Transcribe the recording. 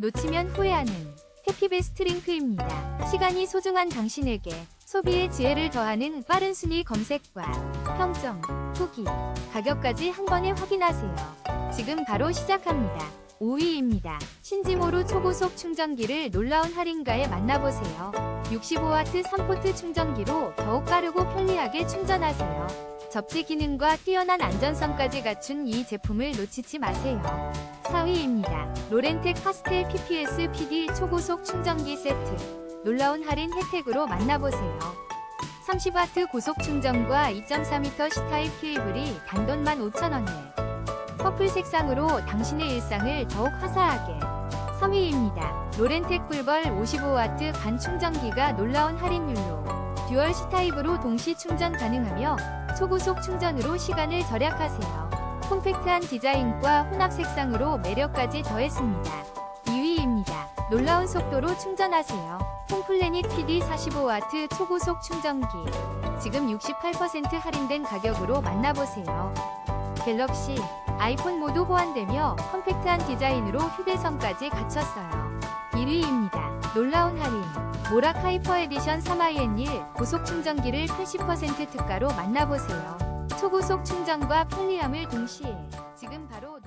놓치면 후회하는 해피베스트 링크입니다. 시간이 소중한 당신에게 소비의 지혜를 더하는 빠른 순위 검색과 평점, 후기, 가격까지 한 번에 확인하세요. 지금 바로 시작합니다. 5위입니다. 신지모루 초고속 충전기를 놀라운 할인가에 만나보세요. 65W 3포트 충전기로 더욱 빠르고 편리하게 충전하세요. 접지 기능과 뛰어난 안전성까지 갖춘 이 제품을 놓치지 마세요. 4위입니다. 로렌텍 파스텔 PPS PD 초고속 충전기 세트. 놀라운 할인 혜택으로 만나보세요. 30W 고속 충전과 2.4m C타입 케이블이 단돈 15,000원에 퍼플 색상으로 당신의 일상을 더욱 화사하게 3위입니다. 로렌텍 꿀벌 55W 간 충전기가 놀라운 할인율로 듀얼 C타입으로 동시 충전 가능하며 초고속 충전으로 시간을 절약하세요. 콤팩트한 디자인과 혼합 색상으로 매력까지 더했습니다. 2위입니다. 놀라운 속도로 충전하세요. 홈플래닛 PD 45W 초고속 충전기. 지금 68% 할인된 가격으로 만나보세요. 갤럭시, 아이폰 모두 호환되며 컴팩트한 디자인으로 휴대성까지 갖췄어요. 1위입니다. 놀라운 할인. 모락 하이퍼 에디션 3IN1 고속 충전기를 80% 특가로 만나보세요. 초고속 충전과 편리함을 동시에 지금 바로